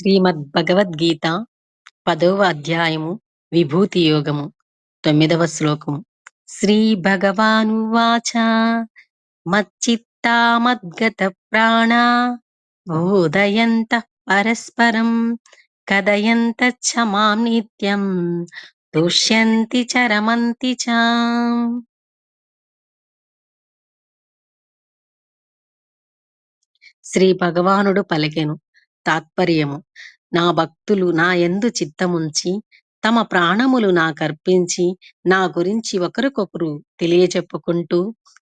శ్రీమద్ భగవద్గీత పదవ అధ్యాయము విభూతి యోగము తొమ్మిదవ శ్లోకము. శ్రీ భగవానువాచ మచ్చిత్తా మద్గత ప్రాణ బోధయంత పరస్పరం కదయంత చ మాం నిత్యం తుష్యంతి చరమంతి చ. శ్రీ భగవానుడు పలికెను. తాత్పర్యము. నా భక్తులు నా యందు చిత్తముంచి తమ ప్రాణములు నాకర్పించి నా గురించి ఒకరికొకరు తెలియచెప్పుకుంటూ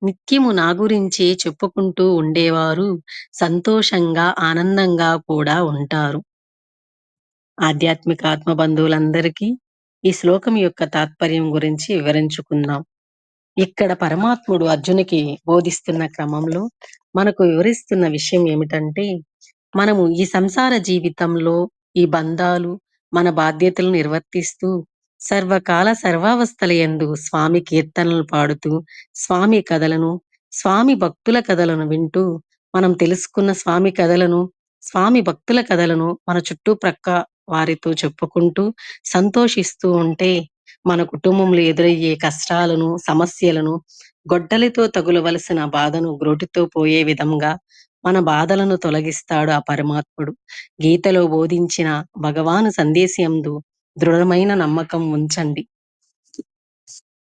నిత్యము నా గురించే చెప్పుకుంటూ ఉండేవారు సంతోషంగా ఆనందంగా కూడా ఉంటారు. ఆధ్యాత్మిక ఆత్మ బంధువులందరికీ ఈ శ్లోకం యొక్క తాత్పర్యం గురించి వివరించుకుందాం. ఇక్కడ పరమాత్ముడు అర్జునికి బోధిస్తున్న క్రమంలో మనకు వివరిస్తున్న విషయం ఏమిటంటే మనము ఈ సంసార జీవితంలో ఈ బంధాలు మన బాధ్యతలు నిర్వర్తిస్తూ సర్వకాల సర్వావస్థల యందు స్వామి కీర్తనలు పాడుతూ స్వామి కథలను స్వామి భక్తుల కథలను వింటూ మనం తెలుసుకున్న స్వామి కథలను స్వామి భక్తుల కథలను మన చుట్టూ ప్రక్క వారితో చెప్పుకుంటూ సంతోషిస్తూ ఉంటే మన కుటుంబంలో ఎదురయ్యే కష్టాలను సమస్యలను గొడ్డలితో తగులవలసిన బాధను గ్రోటితో పోయే విధంగా మన బాధలను తొలగిస్తాడు ఆ పరమాత్ముడు. గీతలో బోధించిన భగవాను సందేశందు దృఢమైన నమ్మకం ఉంచండి.